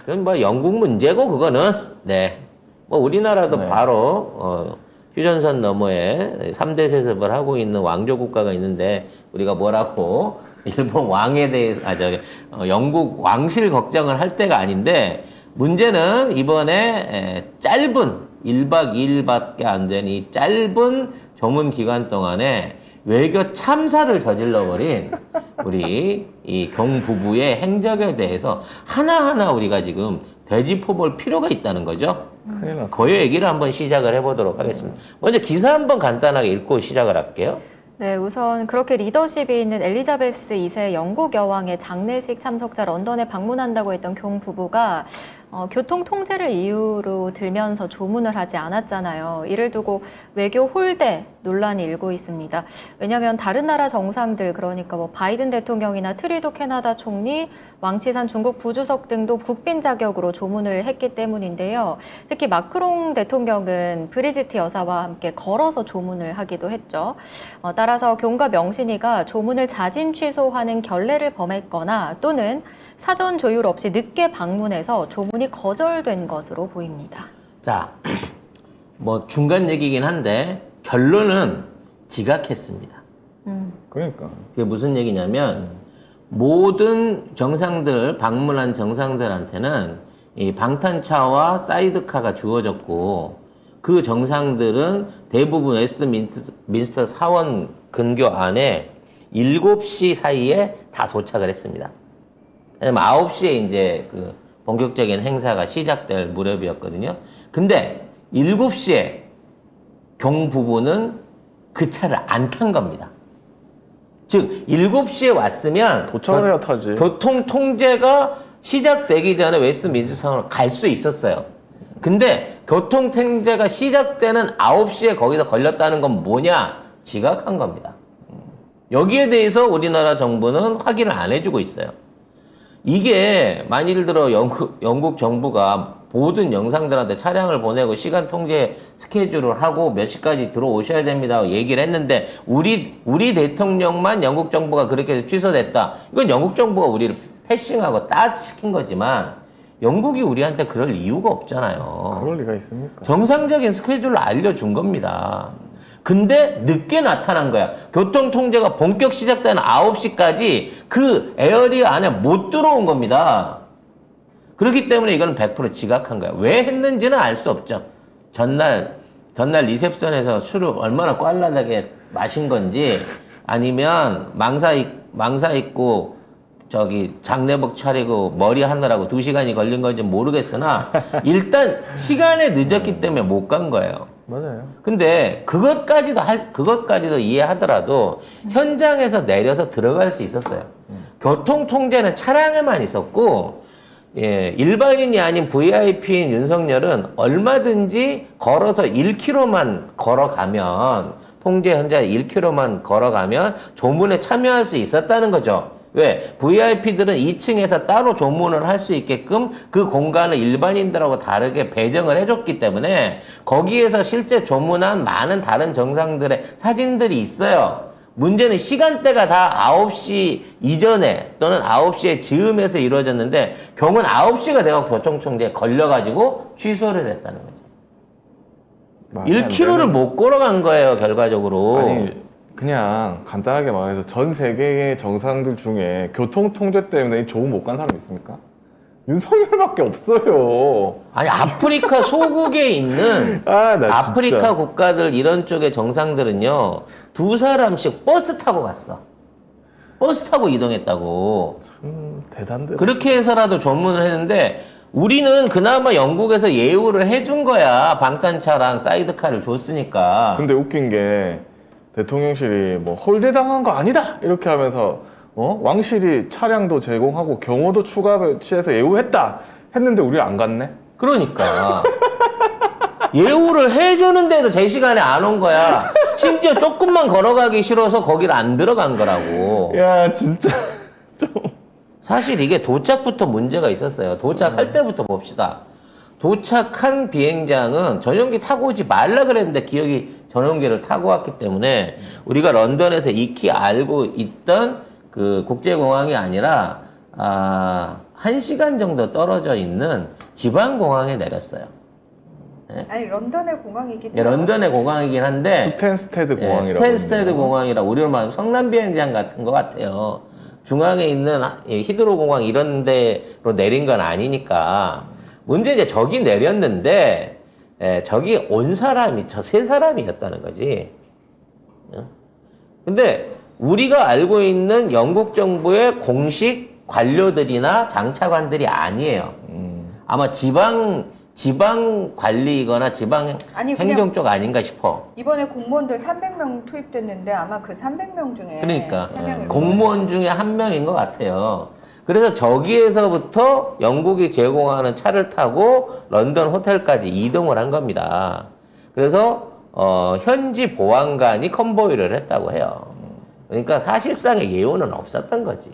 그건 뭐 영국 문제고 그거는 네. 뭐 우리나라도 네. 바로 어, 휴전선 너머에 3대 세습을 하고 있는 왕조 국가가 있는데 우리가 뭐라고 일본 왕에 대해 아 저기 어, 영국 왕실 걱정을 할 때가 아닌데 문제는 이번에 에, 짧은 1박 2일밖에 안 된 이 짧은 조문 기간 동안에 외교 참사를 저질러 버린 우리 이 경 부부의 행적에 대해서 하나하나 우리가 지금 되짚어 볼 필요가 있다는 거죠. 큰일 났어. 그 얘기를 한번 시작을 해 보도록 하겠습니다. 먼저 기사 한번 간단하게 읽고 시작을 할게요. 네, 우선 그렇게 리더십이 있는 엘리자베스 2세 영국 여왕의 장례식 참석자 런던에 방문한다고 했던 경 부부가 어, 교통 통제를 이유로 들면서 조문을 하지 않았잖아요. 이를 두고 외교 홀대 논란이 일고 있습니다. 왜냐하면 다른 나라 정상들 그러니까 뭐 바이든 대통령이나 트리도 캐나다 총리, 왕치산 중국 부주석 등도 국빈 자격으로 조문을 했기 때문인데요. 특히 마크롱 대통령은 브리지트 여사와 함께 걸어서 조문을 하기도 했죠. 어, 따라서 경과 명신이가 조문을 자진 취소하는 결례를 범했거나 또는 사전 조율 없이 늦게 방문해서 조문이 거절된 것으로 보입니다. 자, 뭐 중간 얘기긴 한데 결론은 지각했습니다. 음, 그러니까. 그게 무슨 얘기냐면 모든 정상들 방문한 정상들한테는 이 방탄차와 사이드카가 주어졌고 그 정상들은 대부분 웨스트민스터 사원 근교 안에 7시 사이에 다 도착을 했습니다. 왜냐면 9시에 이제 그 본격적인 행사가 시작될 무렵이었거든요. 근데 7시에 경 부부는 그 차를 안 탄 겁니다. 즉 7시에 왔으면 도착을 해야 타지. 교통 통제가 시작되기 전에 웨스트민스터로 갈 수 있었어요. 근데 교통 통제가 시작되는 9시에 거기서 걸렸다는 건 뭐냐? 지각한 겁니다. 여기에 대해서 우리나라 정부는 확인을 안 해주고 있어요. 이게 만일 들어 영국, 영국 정부가 모든 영상들한테 차량을 보내고 시간 통제 스케줄을 하고 몇 시까지 들어오셔야 됩니다. 얘기를 했는데 우리 우리 대통령만 영국 정부가 그렇게 취소됐다. 이건 영국 정부가 우리를 패싱하고 따시킨 거지만 영국이 우리한테 그럴 이유가 없잖아요. 그럴 리가 있습니까? 정상적인 스케줄을 알려준 겁니다. 근데 늦게 나타난 거야. 교통 통제가 본격 시작되는 9시까지 그 에어리어 안에 못 들어온 겁니다. 그렇기 때문에 이건 100% 지각한 거야. 왜 했는지는 알 수 없죠. 전날, 전날 리셉션에서 술을 얼마나 꽐라하게 마신 건지 아니면 망사, 입, 망사 입고 저기 장례복 차리고 머리 하느라고 두 시간이 걸린 건지 모르겠으나 일단 시간에 늦었기 때문에 못 간 거예요. 맞아요. 근데 그것까지도 할 그것까지도 이해하더라도 현장에서 내려서 들어갈 수 있었어요. 교통 통제는 차량에만 있었고 예, 일반인이 아닌 VIP인 윤석열은 얼마든지 걸어서 1km만 걸어가면 통제 현장 1km만 걸어가면 조문에 참여할 수 있었다는 거죠. 왜? VIP들은 2층에서 따로 조문을 할 수 있게끔 그 공간을 일반인들하고 다르게 배정을 해줬기 때문에 거기에서 실제 조문한 많은 다른 정상들의 사진들이 있어요. 문제는 시간대가 다 9시 이전에 또는 9시에 즈음에서 이루어졌는데 경우는 9시가 되고 교통통제에 걸려가지고 취소를 했다는 거지. 말이 안 1km를 되는- 못 걸어간 거예요, 결과적으로. 아니 그냥 간단하게 말해서 전 세계의 정상들 중에 교통 통제 때문에 좋은 못 간 사람 있습니까? 윤석열밖에 없어요. 아니, 아프리카 소국에 있는 아, 나 아프리카 진짜. 국가들 이런 쪽의 정상들은요, 두 사람씩 버스 타고 갔어. 버스 타고 이동했다고. 참 대단들. 그렇게 해서라도 조문을 했는데, 우리는 그나마 영국에서 예우를 해준 거야. 방탄차랑 사이드카를 줬으니까. 근데 웃긴 게 대통령실이 뭐 홀대 당한 거 아니다 이렇게 하면서 어? 왕실이 차량도 제공하고 경호도 추가 배치해서 예우했다 했는데 우리 안 갔네. 그러니까. 예우를 해주는데도 제 시간에 안 온 거야. 심지어 조금만 걸어가기 싫어서 거기를 안 들어간 거라고. 야 진짜 좀 사실 이게 도착부터 문제가 있었어요. 도착할 때부터 봅시다. 도착한 비행장은 전용기 타고 오지 말라 그랬는데 기억이 전용기를 타고 왔기 때문에 우리가 런던에서 익히 알고 있던 그 국제공항이 아니라 아한 시간 정도 떨어져 있는 지방 공항에 내렸어요. 아니 런던의 공항이기 예, 때문에 런던의 공항이긴 한데 스탠스테드 예, 공항이라고. 스탠스테드 있네요. 공항이라 우리로 말하면 성남 비행장 같은 것 같아요. 중앙에 있는 하- 이 히드로 공항 이런 데로 내린 건 아니니까 문제 이제 저기 내렸는데 예, 저기 온 사람이 저 세 사람이었다는 거지. 어? 근데 우리가 알고 있는 영국 정부의 공식 관료들이나 장차관들이 아니에요. 음. 아마 지방 지방 관리거나 지방 아니, 행정 쪽 아닌가 싶어. 이번에 공무원들 300명 투입됐는데 아마 그 300명 중에 그러니까 공무원 중에 한 명인 것 같아요. 그래서 저기에서부터 영국이 제공하는 차를 타고 런던 호텔까지 이동을 한 겁니다. 그래서 어, 현지 보안관이 컨보이를 했다고 해요. 그러니까 사실상의 예우는 없었던 거지.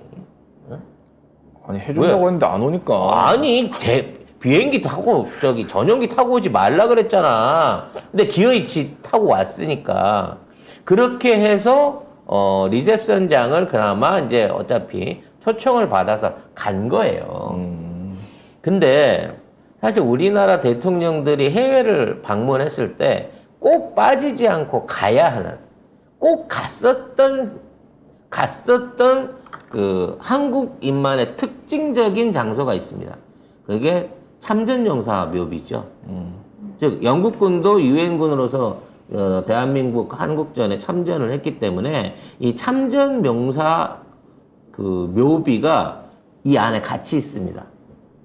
아니 해준다고 왜? 했는데 안 오니까. 아니 제 비행기 타고 저기 전용기 타고 오지 말라 그랬잖아. 근데 기어이 지 타고 왔으니까 그렇게 해서 어 리셉션장을 그나마 이제 어차피 초청을 받아서 간 거예요. 음. 근데 사실 우리나라 대통령들이 해외를 방문했을 때 꼭 빠지지 않고 가야 하는 꼭 갔었던 갔었던 그 한국인만의 특징적인 장소가 있습니다. 그게 참전용사 묘비죠. 음. 즉 영국군도 유엔군으로서 어, 대한민국 한국전에 참전을 했기 때문에 이 참전 명사 그 묘비가 이 안에 같이 있습니다.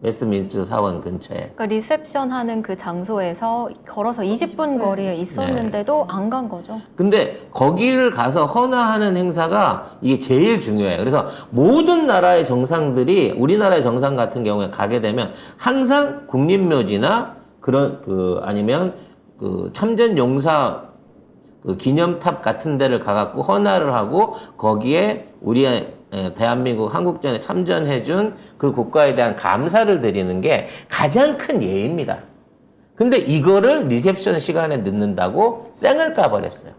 웨스트민스터 사원 근처에. 그러니까 리셉션 하는 그 장소에서 걸어서 20분 거리에 있었는데도 안 간 거죠. 근데 거기를 가서 헌화하는 행사가 이게 제일 중요해요. 그래서 모든 나라의 정상들이 우리나라의 정상 같은 경우에 가게 되면 항상 국립묘지나 그런 그 아니면 그 참전 용사 그 기념탑 같은 데를 가갖고 헌화를 하고 거기에 우리의 에, 대한민국 한국전에 참전해준 그 국가에 대한 감사를 드리는 게 가장 큰 예입니다. 근데 이거를 리셉션 시간에 늦는다고 쌩을 까버렸어요.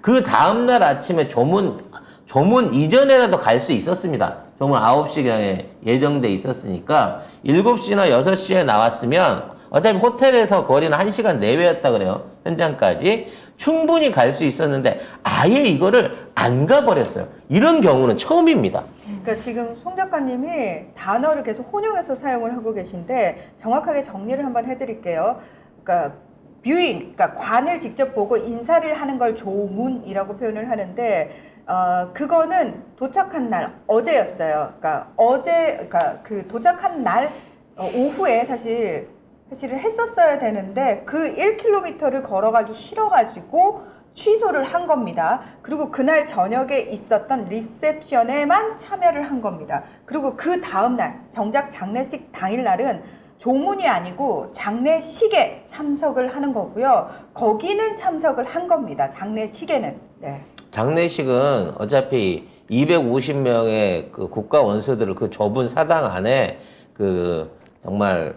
그 다음날 아침에 조문, 조문 이전에라도 갈 수 있었습니다. 조문 9시경에 예정돼 있었으니까 7시나 6시에 나왔으면 어차피 호텔에서 거리는 1시간 내외였다 그래요. 현장까지. 충분히 갈 수 있었는데 아예 이거를 안 가버렸어요. 이런 경우는 처음입니다. 그러니까 지금 송 작가님이 단어를 계속 혼용해서 사용을 하고 계신데 정확하게 정리를 한번 해드릴게요. 그러니까 뷰잉, 그러니까 관을 직접 보고 인사를 하는 걸 조문이라고 표현을 하는데 어, 그거는 도착한 날 어제였어요. 그러니까 어제, 그러니까 그 도착한 날 어, 오후에 사실 사실은 했었어야 되는데 그 1km를 걸어가기 싫어가지고 취소를 한 겁니다. 그리고 그날 저녁에 있었던 리셉션에만 참여를 한 겁니다. 그리고 그 다음날 정작 장례식 당일날은 조문이 아니고 장례식에 참석을 하는 거고요. 거기는 참석을 한 겁니다. 장례식에는. 네. 장례식은 어차피 250명의 그 국가 원수들을 그 좁은 사당 안에 그 정말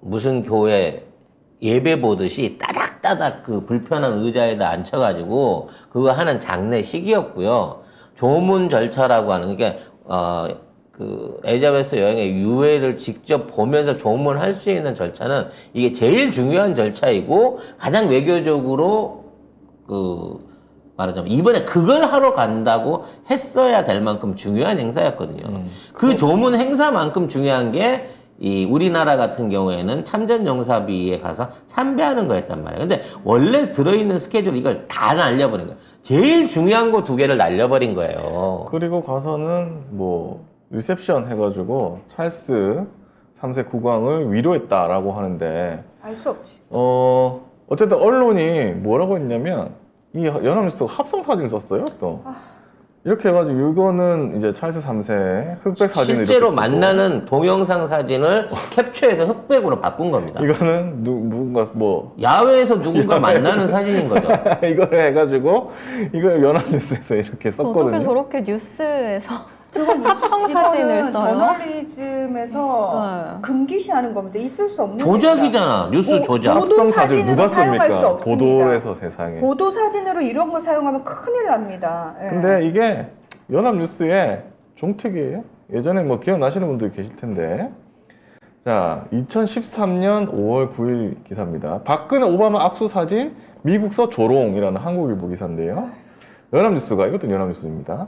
무슨 교회 예배 보듯이 따닥따닥 그 불편한 의자에다 앉혀가지고 그거 하는 장례식이었고요. 조문 절차라고 하는 게 어, 그 엘자베스 여행의 유해를 직접 보면서 조문할 수 있는 절차는 이게 제일 중요한 절차이고 가장 외교적으로 그 말하자면 이번에 그걸 하러 간다고 했어야 될 만큼 중요한 행사였거든요. 음. 그 조문 행사만큼 중요한 게 이 우리나라 같은 경우에는 참전 용사비에 가서 참배하는 거였단 말이에요. 근데 원래 들어있는 스케줄 이걸 다 날려버린 거예요. 제일 중요한 거 두 개를 날려버린 거예요. 그리고 가서는 뭐 리셉션 해가지고 찰스 3세 국왕을 위로했다라고 하는데 알 수 없지. 어 어쨌든 언론이 뭐라고 했냐면 이 연합뉴스가 합성 사진을 썼어요 또 이렇게 해가지고 이거는 이제 찰스 3세 흑백 사진을 실제로 이렇게 쓰고 만나는 동영상 사진을 캡처해서 흑백으로 바꾼 겁니다. 이거는 누, 누군가 뭐 야외에서 누군가 만나는 사진인 거죠. 이걸 해가지고 이걸 연합뉴스에서 이렇게 어떻게 썼거든요. 저렇게 뉴스에서 그건 합성 사진을 이거는 써요? 저널리즘에서 네. 금기시하는 겁니다. 있을 수 없는 조작이잖아. 뉴스 보- 조작. 보도 합성 사진 사진으로 누가 사용할 수 씁니까? 없습니다. 보도에서 세상에. 보도 사진으로 이런 거 사용하면 큰일 납니다. 예. 근데 이게 연합뉴스의 종특이에요. 예전에 뭐 기억나시는 분들 계실 텐데. 자, 2013년 5월 9일 기사입니다. 박근혜 오바마 악수 사진 미국서 조롱이라는 한국일보 기사인데요. 연합뉴스가 이것도 연합뉴스입니다.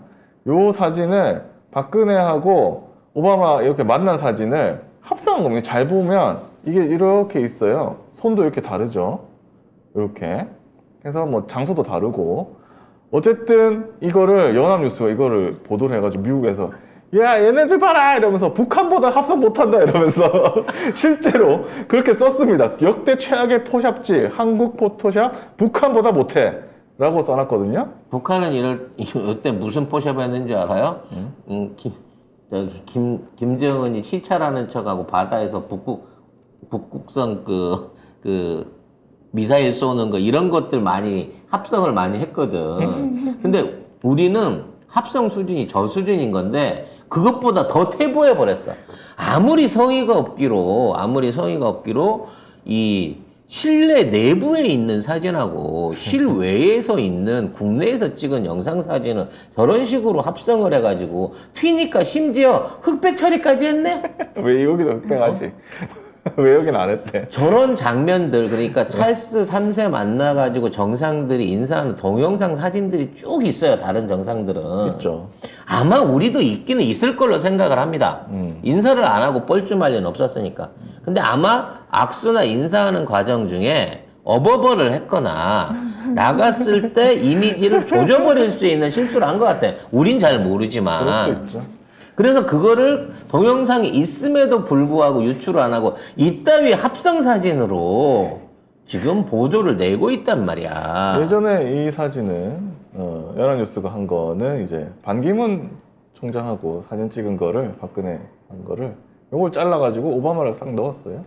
요 사진을 박근혜하고 오바마 이렇게 만난 사진을 합성한 겁니다. 잘 보면 이게 이렇게 있어요. 손도 이렇게 다르죠. 이렇게. 해서 뭐 장소도 다르고. 어쨌든 이거를 연합뉴스가 이거를 보도를 해가지고 미국에서 야 얘네들 봐라! 이러면서 북한보다 합성 못한다! 이러면서 실제로 그렇게 썼습니다. 역대 최악의 포샵지 한국 포토샵 북한보다 못해 라고 써놨거든요 북한은 이럴 이때 무슨 포샵 했는지 알아요? 응? 음, 김 저기 김 김정은이 시찰하는 척하고 바다에서 북극 북극성 그그 미사일 쏘는 거 이런 것들 많이 합성을 많이 했거든. 근데 우리는 합성 수준이 저 수준인 건데 그것보다 더 퇴보해 버렸어. 아무리 성의가 없기로 아무리 성의가 없기로 이 실내 내부에 있는 사진하고 실외에서 있는 국내에서 찍은 영상 사진은 저런 식으로 합성을 해가지고 튀니까 심지어 흑백 처리까지 했네. 왜 여기도 흑백하지 왜 여긴 안 했대 저런 장면들 그러니까 찰스 3세 만나가지고 정상들이 인사하는 동영상 사진들이 쭉 있어요. 다른 정상들은 있죠 아마 우리도 있기는 있을 걸로 생각을 합니다. 음. 인사를 안 하고 뻘쭘할 리는 없었으니까. 근데 아마 악수나 인사하는 과정 중에 어버버를 했거나 나갔을 때 이미지를 조져버릴 수 있는 실수를 한 것 같아요. 우린 잘 그럴 수도 모르지만. 있죠 그래서 그거를 동영상이 있음에도 불구하고 유출을 안 하고 이따위 합성 사진으로 지금 보도를 내고 있단 말이야. 예전에 이 사진은 어, 연합뉴스가 한 거는 이제 반기문 총장하고 사진 찍은 거를 박근혜 한 거를 요걸 잘라가지고 오바마를 싹 넣었어요.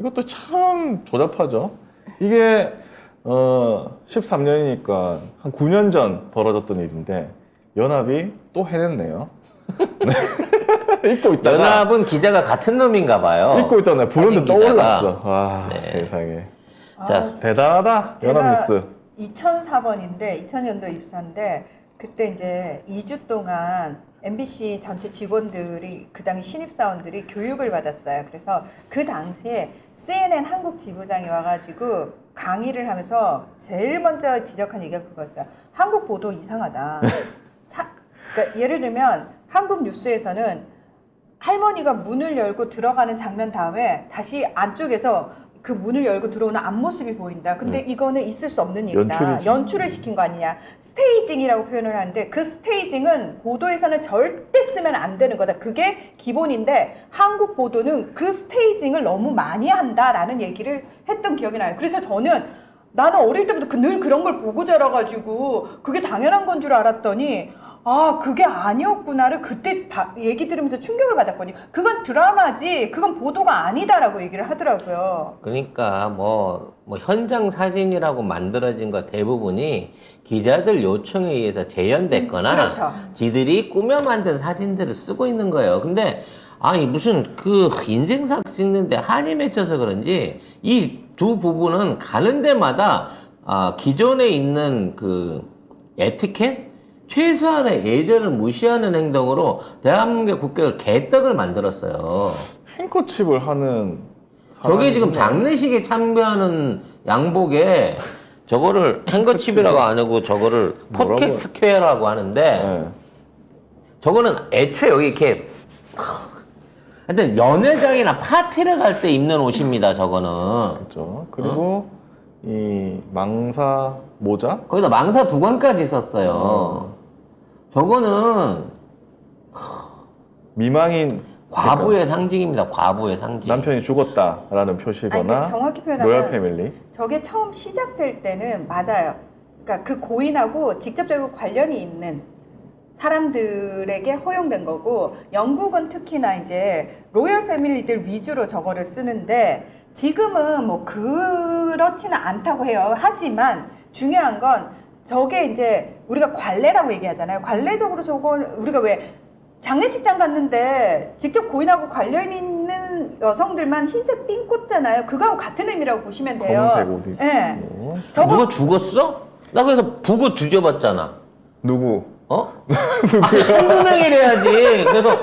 이것도 참 조잡하죠. 이게 어, 13년이니까 한 9년 전 벌어졌던 일인데 연합이 또 해냈네요. 네. 잊고 있다가 연합은 기자가 같은 놈인가 봐요. 잊고 사진 기자가. 떠올랐어. 와 네. 세상에 자, 아, 대단하다 제가 연합뉴스. 2004번인데 2000년도 입사인데 그때 이제 2주 동안 MBC 전체 직원들이 그 당시 신입 사원들이 교육을 받았어요. 그래서 그 당시에 CNN 한국 지부장이 와가지고 강의를 하면서 제일 먼저 지적한 얘기가 그거였어요. 한국 보도 이상하다. 사- 그러니까 예를 들면 한국 뉴스에서는 할머니가 문을 열고 들어가는 장면 다음에 다시 안쪽에서 그 문을 열고 들어오는 앞모습이 보인다. 근데 이거는 있을 수 없는 일이다. 연출이지. 연출을 시킨 거 아니냐. 스테이징이라고 표현을 하는데 그 스테이징은 보도에서는 절대 쓰면 안 되는 거다. 그게 기본인데 한국 보도는 그 스테이징을 너무 많이 한다라는 얘기를 했던 기억이 나요. 그래서 저는 나는 어릴 때부터 그- 늘 그런 걸 보고 자라가지고 그게 당연한 건 줄 알았더니 아 그게 아니었구나를 그때 바- 얘기 들으면서 충격을 받았거든요. 그건 드라마지 그건 보도가 아니다라고 얘기를 하더라고요. 그러니까 뭐, 뭐 현장 사진이라고 만들어진 거 대부분이 기자들 요청에 의해서 재현됐거나 음, 그렇죠. 지들이 꾸며 만든 사진들을 쓰고 있는 거예요. 근데 아니 무슨 그 인생사 찍는데 한이 맺혀서 그런지 이 두 부부는 가는 데마다 아, 기존에 있는 그 에티켓 최소한의 예절을 무시하는 행동으로 대한민국 국격을 개떡을 만들었어요. 행커칩을 하는 저게 지금 장례식에 참배하는 양복에 저거를 행거칩이라고 안 하고 저거를 뭐라고? 포켓 스퀘어라고 하는데 네. 저거는 애초에 여기 이렇게 하여튼 연회장이나 파티를 갈 때 입는 옷입니다 저거는 그렇죠. 그리고 이 망사 모자 거기다 망사 두 권까지 썼어요 저거는 미망인 과부의 상징입니다 과부의 상징 그러니까 남편이 죽었다라는 아니, 표시거나 그 정확히 로얄 표현하면 패밀리 저게 처음 시작될 때는 맞아요. 그러니까 그 고인하고 직접적으로 관련이 있는 사람들에게 허용된 거고 영국은 특히나 이제 로열 패밀리들 위주로 저거를 쓰는데 지금은 뭐 그렇지는 않다고 해요. 하지만 중요한 건 저게 이제 우리가 관례라고 얘기하잖아요. 관례적으로 저거 우리가 왜 장례식장 갔는데 직접 고인하고 관련 있는 여성들만 흰색 핀 꽂잖아요. 그거하고 같은 의미라고 보시면 돼요. 검은색 옷 입고 예. 뭐. 저거 누가 죽었어? 나 그래서 북어 뒤져봤잖아 누구 어? 아, 한두 명이래야지. 그래서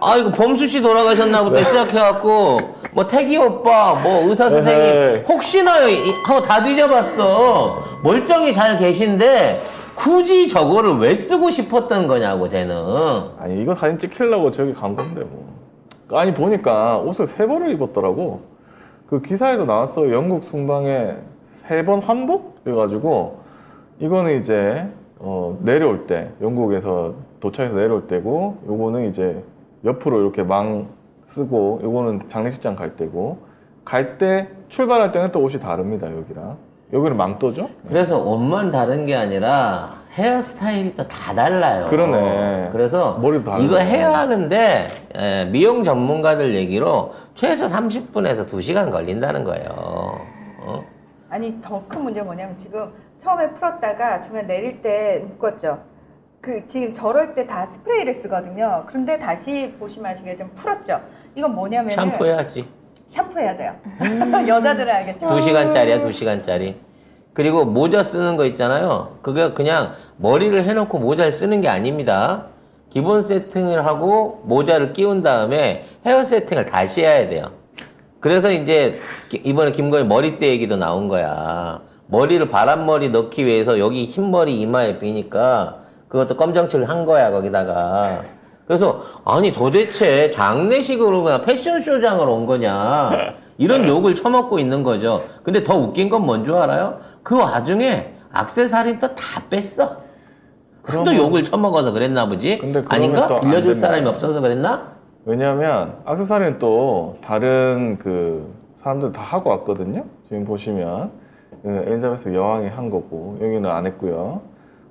아 이거 범수 씨 돌아가셨나부터 시작해갖고 뭐 태기 오빠, 뭐 의사 선생님 에헤이. 혹시나 이- 하고 다 뒤져봤어. 멀쩡히 잘 계신데 굳이 저거를 왜 쓰고 싶었던 거냐고 쟤는. 아니 이거 사진 찍히려고 저기 간 건데 뭐. 아니 보니까 옷을 세 벌을 입었더라고. 그 기사에도 나왔어. 영국 순방에 세 번 환복 해가지고 이거는 이제 어, 내려올 때 영국에서 도착해서 내려올 때고 요거는 이제 옆으로 이렇게 망 쓰고 요거는 장례식장 갈 때고 갈 때 출발할 때는 또 옷이 다릅니다 여기랑 여기는 망토죠. 그래서 옷만 다른 게 아니라 헤어스타일이 또 다 달라요. 그러네. 그래서 머리도 다르네. 이거 헤어하는데 에, 미용 전문가들 얘기로 최소 30분에서 2시간 걸린다는 거예요. 어? 아니 더 큰 문제 뭐냐면 지금 처음에 풀었다가 중간 내릴 때 묶었죠. 그 지금 저럴 때 다 스프레이를 쓰거든요. 그런데 다시 보시면 아시겠지만 풀었죠. 이건 뭐냐면 샴푸해야지. 샴푸해야 돼요. 여자들은 알겠지만 2시간짜리야, 2시간짜리. 그리고 모자 쓰는 거 있잖아요. 그게 그냥 머리를 해놓고 모자를 쓰는 게 아닙니다. 기본 세팅을 하고 모자를 끼운 다음에 헤어 세팅을 다시 해야 돼요. 그래서 이제 기- 이번에 김건희 머리띠 얘기도 나온 거야. 머리를 바람머리 넣기 위해서 여기 흰머리 이마에 비니까 그것도 검정칠 한 거야, 거기다가. 그래서 아니 도대체 장례식으로 그냥 패션쇼장을 온 거냐 이런 욕을 처먹고 있는 거죠. 근데 더 웃긴 건 뭔 줄 알아요? 그 와중에 악세사리 또다 뺐어. 또 욕을 처먹어서 그랬나 보지? 근데 그러면 아닌가? 빌려줄. 사람이 없어서 그랬나? 왜냐하면 악세사리는 또 다른 그 사람들 다 하고 왔거든요. 지금 보시면 그 엘리자베스 여왕이 한 거고 여기는 안 했고요.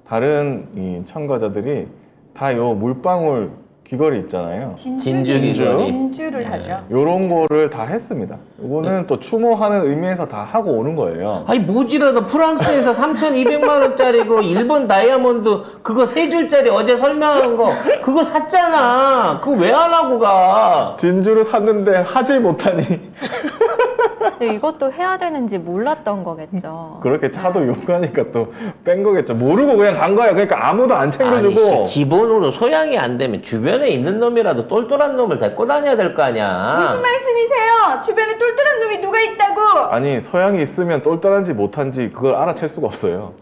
다른 이 참가자들이 다 요 물방울 귀걸이 있잖아요. 진주, 진주? 진주를 네. 하죠. 요런 거를 다 했습니다. 요거는 또 추모하는 의미에서 다 하고 오는 거예요. 아니 모지라도 프랑스에서 3,200만 원짜리고 일본 다이아몬드 그거 세 줄짜리 어제 설명하는 거 그거 샀잖아. 그거 왜안 하고 가? 진주를 샀는데 하질 못하니 근데 이것도 해야 되는지 몰랐던 거겠죠. 그렇게 차도 욕하니까 또 뺀 거겠죠. 모르고 그냥 간 거야. 그러니까 아무도 안 아니 챙겨주고 씨, 기본으로 소양이 안 되면 주변에 있는 놈이라도 똘똘한 놈을 데리고 다녀야 될거 아니야. 무슨 말씀이세요? 주변에 똘똘한 놈이 누가 있다고? 아니 소양이 있으면 똘똘한지 못한지 그걸 알아챌 수가 없어요.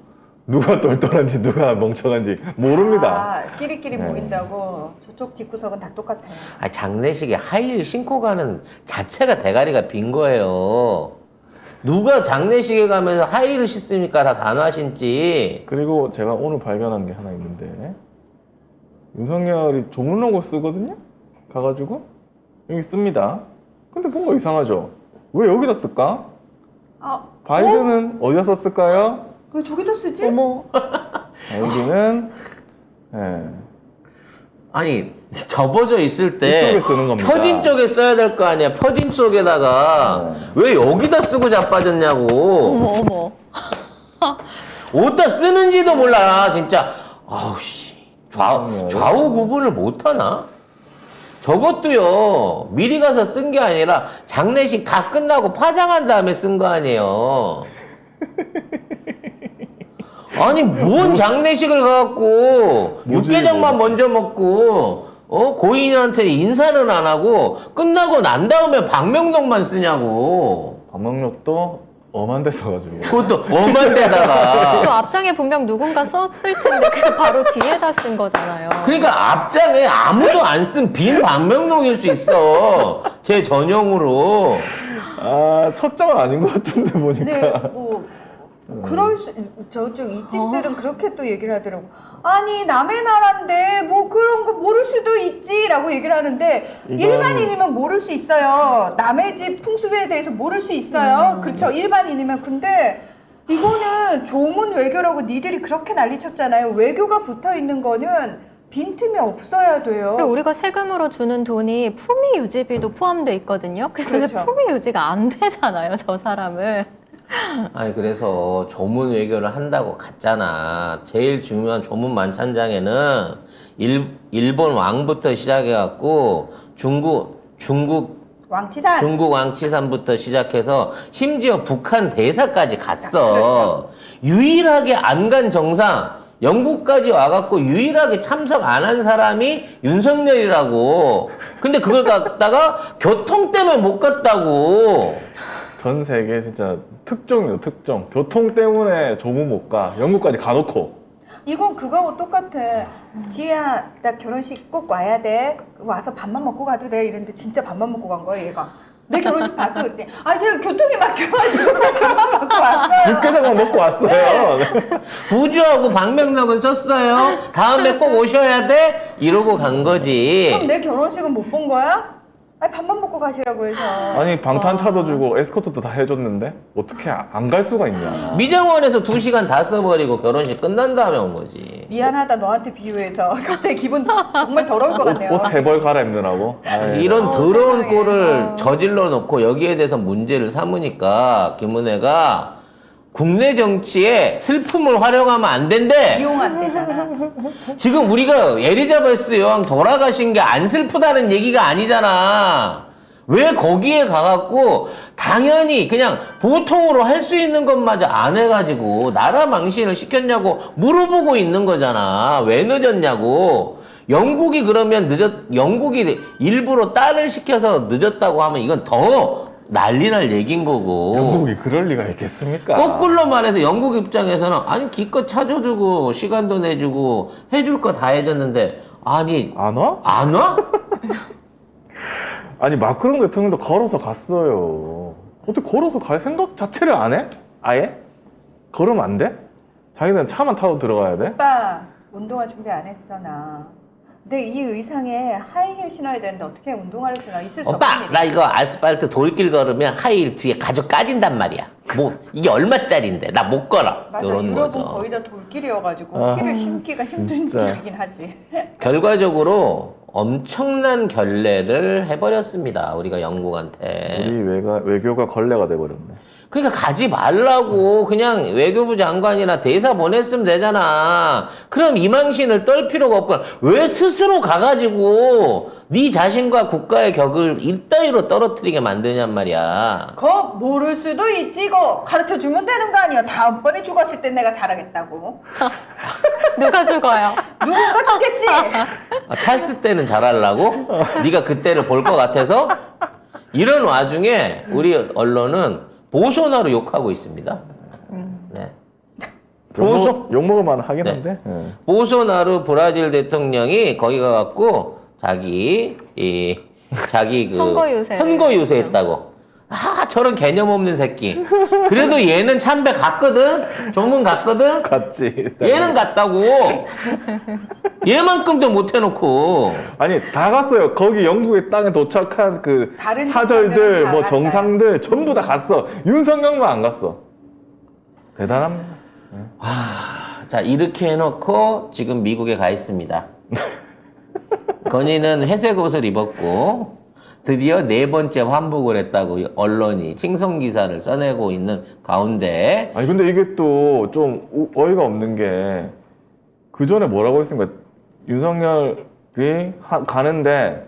누가 똘똘한지 누가 멍청한지 모릅니다. 아, 끼리끼리 네. 모인다고 저쪽 집구석은 다 똑같아요. 아, 장례식에 하이힐 신고 가는 자체가 대가리가 빈 거예요. 누가 장례식에 가면서 하이힐을 신습니까? 다 단화 신지. 그리고 제가 오늘 발견한 게 하나 있는데 윤석열이 조문 로고 쓰거든요. 가가지고 여기 씁니다. 근데 뭔가 이상하죠. 왜 여기다 쓸까? 아, 바이든은 어? 디다 썼을까요? 왜 저기다 쓰지? 어머, 바이든은 예. 아니 접어져 있을 때 이쪽에 쓰는 겁니다. 표진 쪽에 써야 될 거 아니야. 표진 쪽에다가 네. 왜 여기다 쓰고 자빠졌냐고. 어머, 어머. 어디다 쓰는지도 몰라. 진짜 아우 씨 좌, 그럼요. 좌우 구분을 못 하나? 저것도요 미리 가서 쓴 게 아니라 장례식 다 끝나고 파장한 다음에 쓴 거 아니에요. 아니 뭔 장례식을 가갖고 뭐지, 육개장만 이거. 먼저 먹고 어 고인한테 인사는 안 하고 끝나고 난 다음에 방명록만 쓰냐고. 방명록도 엄한 데 써가지고 그것도 엄한 데다가. 그 앞장에 분명 누군가 썼을 텐데 그 바로 뒤에다 쓴 거잖아요. 그러니까 앞장에 아무도 안 쓴빈 방명록일 수 있어. 제 전용으로. 아 첫 장은 아닌 것 같은데 보니까 네, 뭐 그럴 수 저쪽 이집들은 그렇게 또 얘기를 하더라고. 아니 남의 나라인데 뭐 그런 거 모를 수도 있지라고 얘기를 하는데 이건- 일반인이면 모를 수 있어요. 남의 집 풍습에 대해서 모를 수 있어요. 그렇죠. 일반인이면 근데 이거는 조문 외교라고 니들이 그렇게 난리쳤잖아요. 외교가 붙어 있는 거는 빈틈이 없어야 돼요. 그리고 우리가 세금으로 주는 돈이 품위 유지비도 포함돼 있거든요. 근데 그렇죠. 품위 유지가 안 되잖아요, 저 사람을. 아니 그래서 조문 외교를 한다고 갔잖아. 제일 중요한 조문 만찬장에는 일, 일본 왕부터 시작해갖고 중국 중국 왕치산 중국 왕치산부터 시작해서 심지어 북한 대사까지 갔어. 그렇죠. 유일하게 안 간 정상 영국까지 와갖고 유일하게 참석 안 한 사람이 윤석열이라고. 근데 그걸 갖다가 교통 때문에 못 갔다고. 전 세계 진짜 특종이요 특종. 교통 때문에 조문 못 가. 영국까지 가놓고. 이건 그거하고 똑같아. 지혜야, 나 결혼식 꼭 와야 돼. 와서 밥만 먹고 가도 돼. 이랬는데 진짜 밥만 먹고 간 거야, 얘가. 내 결혼식 봤어, 그때. 아, 제가 교통이 막혀가지고 밥만 먹고 왔어요. 육개장만 먹고 왔어요. 부주하고 방명록은 썼어요. 다음에 꼭 오셔야 돼. 이러고 간 거지. 그럼 내 결혼식은 못 본 거야? 아니, 밥만 먹고 가시라고 해서. 아니 방탄차도 주고 에스코트도 다 해줬는데 어떻게 안 갈 수가 있냐. 미정원에서 두 시간 다 써버리고 결혼식 끝난 다음에 온 거지. 미안하다, 너한테 비유해서. 갑자기 기분 정말 더러울 것 같네요. 옷 세 벌 갈아입느라고. 아이, 이런 어, 더러운 세상에. 꼴을 어. 저질러 놓고 여기에 대해서 문제를 삼으니까 김은혜가 국내 정치에 슬픔을 활용하면 안 된대. 이용한대잖아. 지금 우리가 에리자베스 여왕 돌아가신 게 안 슬프다는 얘기가 아니잖아. 왜 거기에 가갖고 당연히 그냥 보통으로 할 수 있는 것마저 안 해가지고 나라 망신을 시켰냐고 물어보고 있는 거잖아. 왜 늦었냐고. 영국이 그러면 늦었, 영국이 일부러 딸을 시켜서 늦었다고 하면 이건 더 난리 날 얘기인 거고. 영국이 그럴 리가 있겠습니까? 거꾸로 말해서 영국 입장에서는 아니 기껏 찾아주고 시간도 내주고 해줄 거 다 해줬는데 아니 안 와? 안 와? 아니 마크롱 대통령도 걸어서 갔어요. 어떻게 걸어서 갈 생각 자체를 안 해? 아예? 걸으면 안 돼? 자기는 차만 타고 들어가야 돼? 오빠, 운동화 준비 안 했어, 나. 근데 이 의상에 하이힐 신어야 되는데 어떻게 운동화를 신어? 있을 수 오빠 없는 일이야. 나 이거 아스팔트 돌길 걸으면 하이힐 뒤에 가죽 까진단 말이야. 뭐 이게 얼마짜린데 나 못 걸어. 맞아, 이런 유럽은 거죠. 거의 다 돌길이어가지고 아, 힐을 신기가 힘든 진짜. 길이긴 하지. 결과적으로 엄청난 결례를 해버렸습니다. 우리가 영국한테. 우리 외가, 외교가 걸레가 돼버렸네. 그러니까 가지 말라고 그냥 외교부 장관이나 대사 보냈으면 되잖아. 그럼 이망신을 떨 필요가 없고 왜 스스로 가가지고 네 자신과 국가의 격을 일따위로 떨어뜨리게 만드냔 말이야. 거 모를 수도 있지, 거 가르쳐 주면 되는 거 아니야. 다음번에 죽었을 땐 내가 잘하겠다고. 누가 죽어요? 누군가 죽겠지. 아, 찰스 때는 잘하려고? 네가 그때를 볼 것 같아서? 이런 와중에 우리 언론은 보소나로 욕하고 있습니다. 네. 보소 욕먹, 욕먹을 만은 하긴 네. 한데. 예. 보소나루 브라질 대통령이 거기 가갖고 자기 이 자기 그 선거 유세. 선거 유세했다고. 아 저런 개념 없는 새끼. 그래도 얘는 참배 갔거든. 조문 갔거든. 갔지. 얘는 갔다고. 얘만큼도 못 해놓고. 아니 다 갔어요. 거기 영국의 땅에 도착한 그 다른 사절들, 다뭐 갔어요. 정상들 전부 다 갔어. 윤석열만 안 갔어. 대단합니다. 자 이렇게 해놓고 지금 미국에 가 있습니다. 건희는 회색 옷을 입었고 드디어 네 번째 환복을 했다고 언론이 칭송 기사를 써내고 있는 가운데 아니 근데 이게 또 좀 어이가 없는 게 그 전에 뭐라고 했습니까? 윤석열이 하- 가는데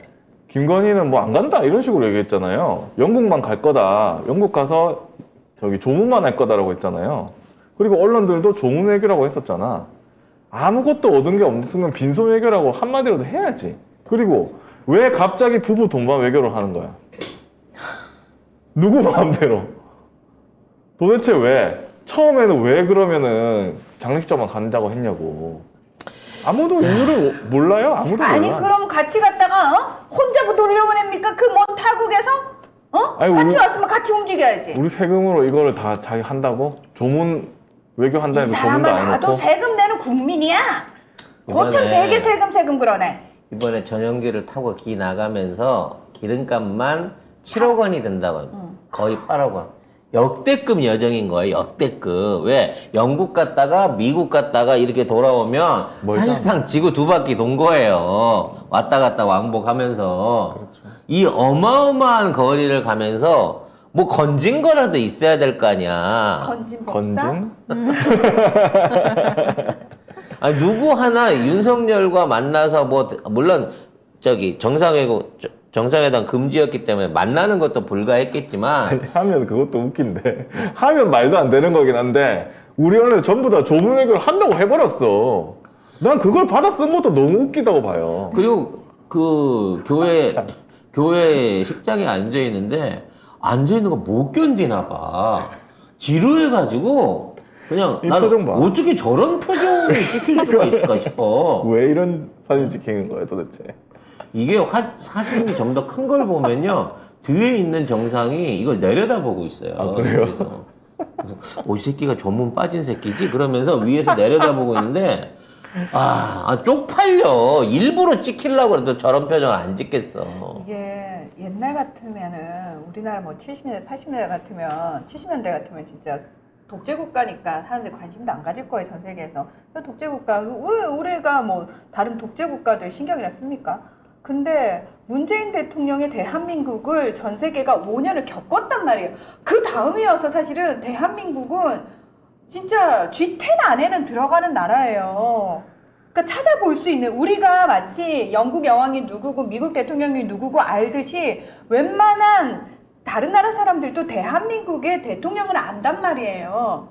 김건희는 뭐 안 간다 이런 식으로 얘기했잖아요. 영국만 갈 거다. 영국 가서 저기 조문만 할 거다라고 했잖아요. 그리고 언론들도 조문 외교라고 했었잖아. 아무것도 얻은 게 없으면 빈손 외교라고 한마디라도 해야지. 그리고 왜 갑자기 부부 동반 외교를 하는 거야? 누구 마음대로? 도대체 왜? 처음에는 왜 그러면은 장례식장만 간다고 했냐고. 아무도 이유를 몰라요. 아무도 아니 몰라. 그럼 같이 갔다가 어? 혼자 뭐 돌려보냅니까? 그 먼 타국에서? 어? 아니, 같이 우리- 왔으면 같이 움직여야지. 우리 세금으로 이거를 다 자기 한다고? 조문 외교 이 한다면서 사람은 조문도 안 나도 해놓고? 세금 내는 국민이야. 거참 되게 세금 세금 그러네. 이번에 전용기를 타고 기 나가면서 기름값만 7억 원이 든다고 거의 8억 원. 역대급 여정인 거예요. 역대급. 왜 영국 갔다가 미국 갔다가 이렇게 돌아오면 멀잖아. 사실상 지구 두 바퀴 돈 거예요. 왔다 갔다 왕복하면서 이 어마어마한 거리를 가면서 뭐 건진 거라도 있어야 될 거 아니야. 건진 법사. 건진? 아니 누구 하나 윤석열과 만나서 뭐 물론 저기 정상회고 정상회담 금지였기 때문에 만나는 것도 불가했겠지만 하면 그것도 웃긴데. 하면 말도 안 되는 거긴 한데, 우리 안에 전부 다 조문 외교를 한다고 해버렸어. 난 그걸 받아 쓴 것도 너무 웃기다고 봐요. 그리고 그 교회 참. 교회 식장에 앉아 있는데 앉아 있는 거 못 견디나 봐. 지루해가지고 그냥 이 나는 표정 봐. 어떻게 저런 표정이 찍힐 수가 있을까 싶어. 왜 이런 사진 찍히는 거예요, 도대체? 이게 화- 사진이 좀 더 큰 걸 보면요 뒤에 있는 정상이 이걸 내려다보고 있어요. 아, 그래요? 그래서, 그래서 오, 이 새끼가 조문 빠진 새끼지 그러면서 위에서 내려다보고 있는데 아, 아, 쪽팔려 일부러 찍히려고 그래도 저런 표정을 안 찍겠어. 이게 옛날 같으면은 우리나라 뭐 70년대, 80년대 같으면 70년대 같으면 진짜 독재 국가니까 사람들이 관심도 안 가질 거예요 전 세계에서. 독재 국가 우리 우리가 뭐 다른 독재 국가들 신경이나 씁니까? 근데 문재인 대통령의 대한민국을 전 세계가 5년을 겪었단 말이에요. 그 다음이어서 사실은 대한민국은 진짜 G10 안에는 들어가는 나라예요. 그러니까 찾아볼 수 있는 우리가 마치 영국 여왕이 누구고 미국 대통령이 누구고 알듯이 웬만한 다른 나라 사람들도 대한민국의 대통령을 안단 말이에요.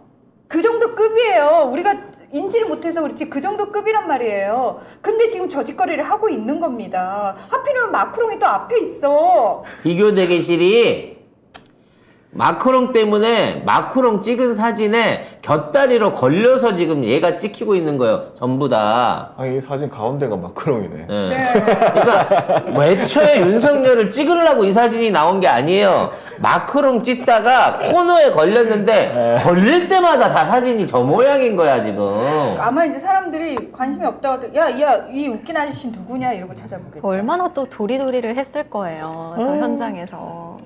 그 정도 급이에요. 우리가 인지를 못해서 그렇지 그 정도 급이란 말이에요. 근데 지금 저짓거리를 하고 있는 겁니다. 하필이면 마크롱이 또 앞에 있어. 비교 대기실이 마크롱 때문에 마크롱 찍은 사진에 곁다리로 걸려서 지금 얘가 찍히고 있는 거예요. 전부 다. 아니, 이 사진 가운데가 마크롱이네. 예. 네. 그러니까 애초에 윤석열을 찍으려고 이 사진이 나온 게 아니에요. 마크롱 찍다가 코너에 걸렸는데 걸릴 때마다 다 사진이 저 모양인 거야 지금. 아마 이제 사람들이 관심이 없다고 하도 야야 이 웃긴 아저씨 누구냐 이러고 찾아보겠죠. 얼마나 또 도리도리를 했을 거예요. 저 현장에서.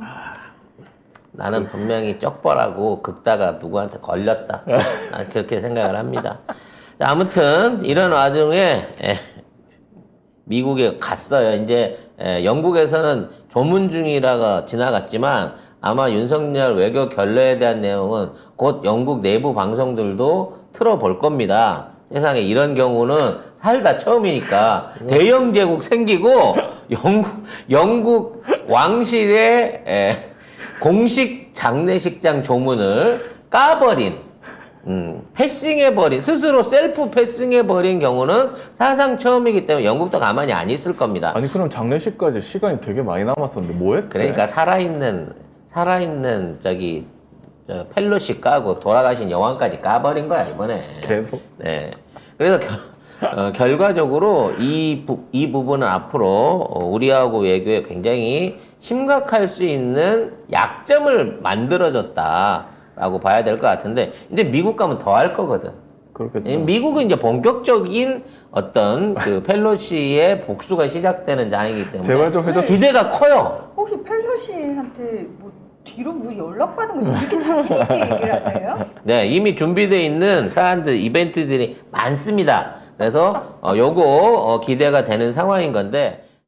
나는 분명히 쪽벌하고 긁다가 누구한테 걸렸다. 난 그렇게 생각을 합니다. 자, 아무튼 이런 와중에 에, 미국에 갔어요. 이제 에, 영국에서는 조문 중이라가 지나갔지만 아마 윤석열 외교 결례에 대한 내용은 곧 영국 내부 방송들도 틀어볼 겁니다. 세상에 이런 경우는 살다 처음이니까 대영 제국 생기고 영국 영국 왕실의 에, 공식 장례식장 조문을 까버린 음, 패싱해버린, 스스로 셀프 패싱해버린 경우는 사상 처음이기 때문에 영국도 가만히 안 있을 겁니다. 아니, 그럼 장례식까지 시간이 되게 많이 남았었는데 뭐 했어요? 그러니까 살아있는, 살아있는 저기, 저 펠로시 까고 돌아가신 여왕까지 까버린 거야, 이번에. 계속. 네. 그래서 결, 어, 결과적으로 이, 부, 이 부분은 앞으로 어, 우리하고 외교에 굉장히 심각할 수 있는 약점을 만들어줬다라고 봐야 될 것 같은데 이제 미국 가면 더 할 거거든. 그렇겠죠. 이 미국은 이제 본격적인 어떤 그 펠로시의 복수가 시작되는 장이기 때문에 제발 좀 해줬으면 기대가 커요. 혹시 펠로시한테 뭐 뒤로 뭐 연락 받은 거 이렇게 자신 있게 얘기를 하세요? 네, 이미 준비되어 있는 사안들, 이벤트들이 많습니다. 그래서 어, 요거 어, 기대가 되는 상황인 건데